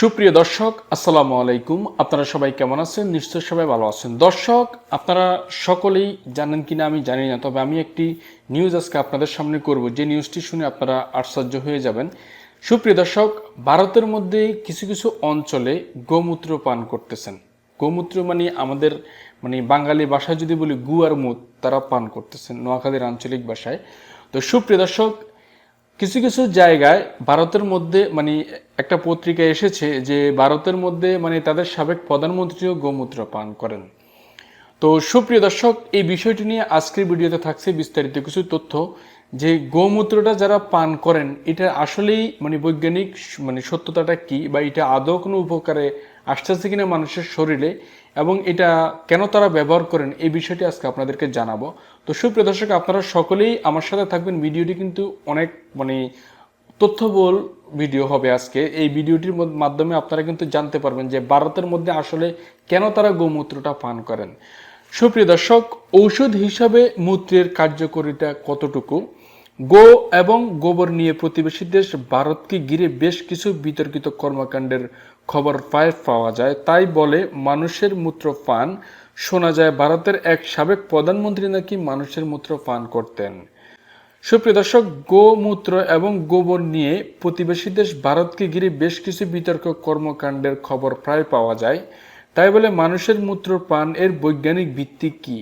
সুপ্রিয় দর্শক, আসসালামু আলাইকুম। আপনারা সবাই কেমন আছেন? নিশ্চয় সবাই ভালো আছেন। দর্শক, আপনারা সকলেই জানেন কিনা আমি জানি না, তবে আমি একটি নিউজ আজকে আপনাদের সামনে করব। যে নিউজটি শুনে আপনারা আশ্চর্য হয়ে যাবেন। সুপ্রিয় দর্শক, ভারতের মধ্যে কিছু কিছু অঞ্চলে গোমূত্র পান করতেছেন। গোমূত্র মানে আমাদের মানে বাঙালি ভাষায় যদি বলি গু আর মুত, তারা পান করতেছেন, নোয়াখালীর আঞ্চলিক ভাষায়। তো সুপ্রিয় দর্শক কিছু কিছু জায়গায় ভারতের মধ্যে মানে একটা পত্রিকা এসেছে যে ভারতের মধ্যে মানে তাদের সাবেক প্রধানমন্ত্রীও গোমূত্র পান করেন। তো সুপ্রিয় দর্শক, এই বিষয়টি নিয়ে আজকের ভিডিওতে থাকছে বিস্তারিত কিছু তথ্য। যে গোমূত্রটা যারা পান করেন, এটা আসলেই মানে বৈজ্ঞানিক মানে সত্যতাটা কি বা এটা আদৌ কোনো উপকারে আসতেছে কিনা মানুষের শরীরে এবং এটা কেন তারা ব্যবহার করেন, এই বিষয়টি আজকে আপনাদেরকে জানাব। তো সুপ্রিয় দর্শক, আপনারা সকলেই আমার সাথে থাকবেন। ভিডিওটি কিন্তু অনেক মানে তথ্যবহুল ভিডিও হবে আজকে। এই ভিডিওটির মাধ্যমে আপনারা কিন্তু জানতে পারবেন যে ভারতের মধ্যে আসলে কেন তারা গোমূত্রটা পান করেন। সুপ্রিয় দর্শক, ঔষধ হিসাবে মূত্রের কার্যকরিতা কতটুকু? গো এবং গোবর নিয়ে প্রতিবেশী দেশ ভারতকে ঘিরে বেশ কিছু বিতর্কিত কর্মকাণ্ডের খবর প্রায় পাওয়া যায়। তাই বলে মানুষের মূত্র পান। শোনা যায় ভারতের এক সাবেক প্রধানমন্ত্রী নাকি মানুষের মূত্র পান করতেন। সুপ্রিয় দর্শক গোমূত্র এবং গোবর নিয়ে প্রতিবেশী দেশ ভারতকে ঘিরে বেশ কিছু বিতর্ক কর্মকাণ্ডের খবর প্রায় পাওয়া যায়। তাই বলে মানুষের মূত্র পান এর বৈজ্ঞানিক ভিত্তি কি?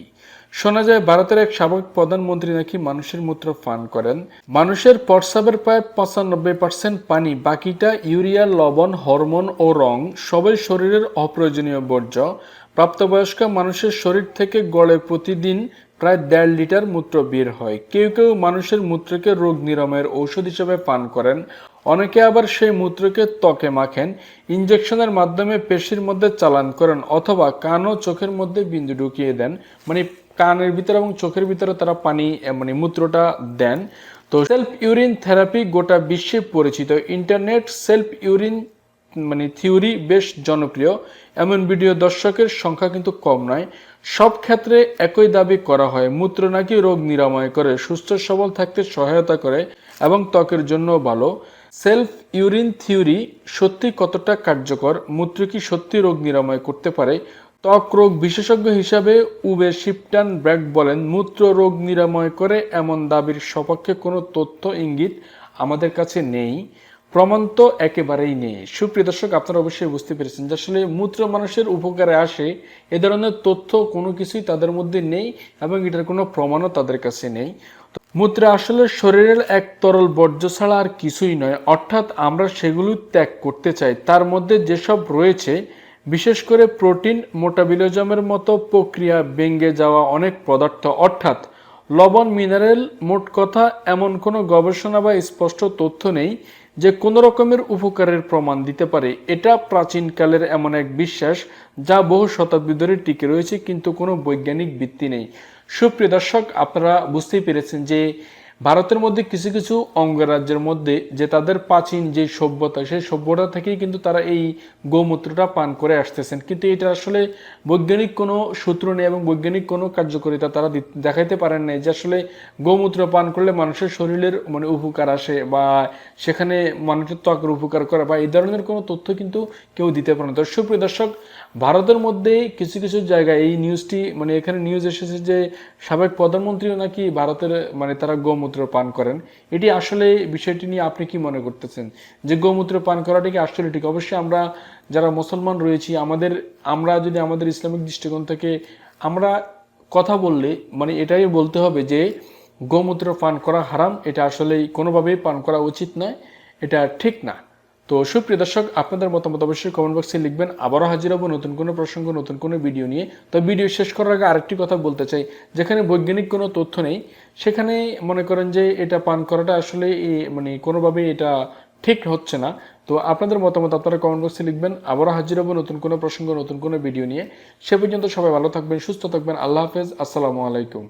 শোনা যায়, ভারতের এক সাবেক প্রধানমন্ত্রী নাকি মানুষের মূত্র পান করেন। মানুষের প্রস্রাবের প্রায় পঁচানব্বই পার্সেন্ট পানি, বাকিটা ইউরিয়া, লবণ, হরমোন ও রং সবই শরীরের অপ্রয়োজনীয় বর্জ্য। প্রাপ্তবয়স্ক মানুষের শরীর থেকে গড়ে প্রতিদিন প্রায় দেড় লিটার মূত্র বের হয়। কেউ কেউ মানুষের মূত্রকে রোগ নিরাময়ের ঔষধ হিসেবে পান করেন। অনেকে আবার সেই মূত্রকে ত্বকে মাখেন ইঞ্জেকশনের মাধ্যমে পেশির মধ্যে চালান করেন অথবা কান ও চোখের মধ্যে বিন্দু ঢুকিয়ে দেন। মানে কানের ভিতরে এবং চোখের ভিতরে তারা পানি মানে মূত্রটা দেন। তো সেলফ ইউরিন থেরাপি গোটা বিশ্বে পরিচিত। ইন্টারনেট সেলফ ইউরিন মানে থিওরি বেশ জনপ্রিয়। এমন ভিডিও দর্শকের সংখ্যা কিন্তু কম নয়। সব ক্ষেত্রে একই দাবি করা হয়, মূত্র নাকি রোগ নিরাময় করে, সুস্থ সবল থাকতে সহায়তা করে এবং ত্বকের জন্য ভালো। সেলফ ইউরিন থিওরি সত্যি কতটা কার্যকর? মূত্র কি সত্যি রোগ নিরাময় করতে পারে? ত্বক রোগ বিশেষজ্ঞ হিসাবে উবের শিপটান ব্র্যাক বলেন, মূত্র রোগ নিরাময় করে এমন দাবির সপক্ষে কোনো তথ্য, ইঙ্গিত আমাদের কাছে নেই। প্রমাণ তো একেবারেই নেই। সুপ্রিয় দর্শক, আপনারা অবশ্যই বুঝতে পেরেছেন যে আসলে মূত্র মানুষের উপকারে আসে, এ ধরনের তথ্য কোনো কিছুই তাদের মধ্যে নেই এবং এটার কোনো প্রমাণও তাদের কাছে নেই। মূত্র আসলে শরীরের এক তরল বর্জ্য ছাড়া আর কিছুই নয়, অর্থাৎ আমরা সেগুলো ত্যাগ করতে চাই। তার মধ্যে যেসব রয়েছে, বিশেষ করে প্রোটিন, মোটাবিলোজমের মতো প্রক্রিয়া, ভেঙে যাওয়া অনেক পদার্থ, অর্থাৎ লবণ মিনারেল মোট কথা এমন কোনো গবেষণা বা স্পষ্ট তথ্য নেই যে কোনো রকমের উপকারের প্রমাণ দিতে পারে। এটা প্রাচীনকালের এমন এক বিশ্বাস যা বহু শতাব্দী ধরে টিকে রয়েছে কিন্তু কোনো বৈজ্ঞানিক ভিত্তি নেই। সুপ্রিয় দর্শক, আপনারা বুঝতেই পেরেছেন যে ভারতের মধ্যে কিছু কিছু অঙ্গরাজ্যের মধ্যে যে তাদের প্রাচীন যে সভ্যতা, সেই সভ্যতা থেকেই কিন্তু তারা এই গোমূত্রটা পান করে আসতেছেন। কিন্তু এটা আসলে বৈজ্ঞানিক কোনো সূত্র নেই এবং বৈজ্ঞানিক কোনো কার্যকারিতা তারা দেখাইতে পারেন নাই যে আসলে গোমূত্র পান করলে মানুষের শরীরের মানে উপকার আসে বা সেখানে মানুষের ত্বকের উপকার করে বা এই ধরনের কোনো তথ্য কিন্তু কেউ দিতে পারে না। তো সুপ্রিয় দর্শক, ভারতের মধ্যে কিছু কিছু জায়গায় এই নিউজটি মানে এখানে নিউজ এসেছে যে সাবেক প্রধানমন্ত্রীও নাকি ভারতের মানে তারা গোমূত্র পান করেন। এটি আসলে বিষয়টি নিয়ে আপনি কি মনে করতেছেন? যে গোমূত্র পান করাটা কি আসলে ঠিক? অবশ্যই আমরা যারা মুসলমান রয়েছি, আমাদের, আমরা যদি আমাদের ইসলামিক দৃষ্টিকোণ থেকে আমরা কথা বললে মানে এটাই বলতে হবে যে গোমূত্র পান করা হারাম, এটা আসলেই কোনোভাবেই পান করা উচিত নয়, এটা ঠিক না। তো সুপ্রিয় দর্শক, আপনাদের মতামত অবশ্যই কমেন্ট বক্সে লিখবেন। আবারও হাজির হব নতুন কোনো প্রসঙ্গ, নতুন কোনো ভিডিও নিয়ে। তো ভিডিও শেষ করার আগে আরেকটি কথা বলতে চাই, যেখানে বৈজ্ঞানিক কোনো তথ্য নেই। সেখানে মনে করেন যে এটা পান করাটা আসলে মানে কোনোভাবেই এটা ঠিক হচ্ছে না। তো আপনাদের মতামত আপনারা কমেন্ট বক্সে লিখবেন। আবারও হাজির হব নতুন কোনো প্রসঙ্গ, নতুন কোনো ভিডিও নিয়ে। সে পর্যন্ত সবাই ভালো থাকবেন, সুস্থ থাকবেন। আল্লাহ হাফেজ। আসসালামু আলাইকুম।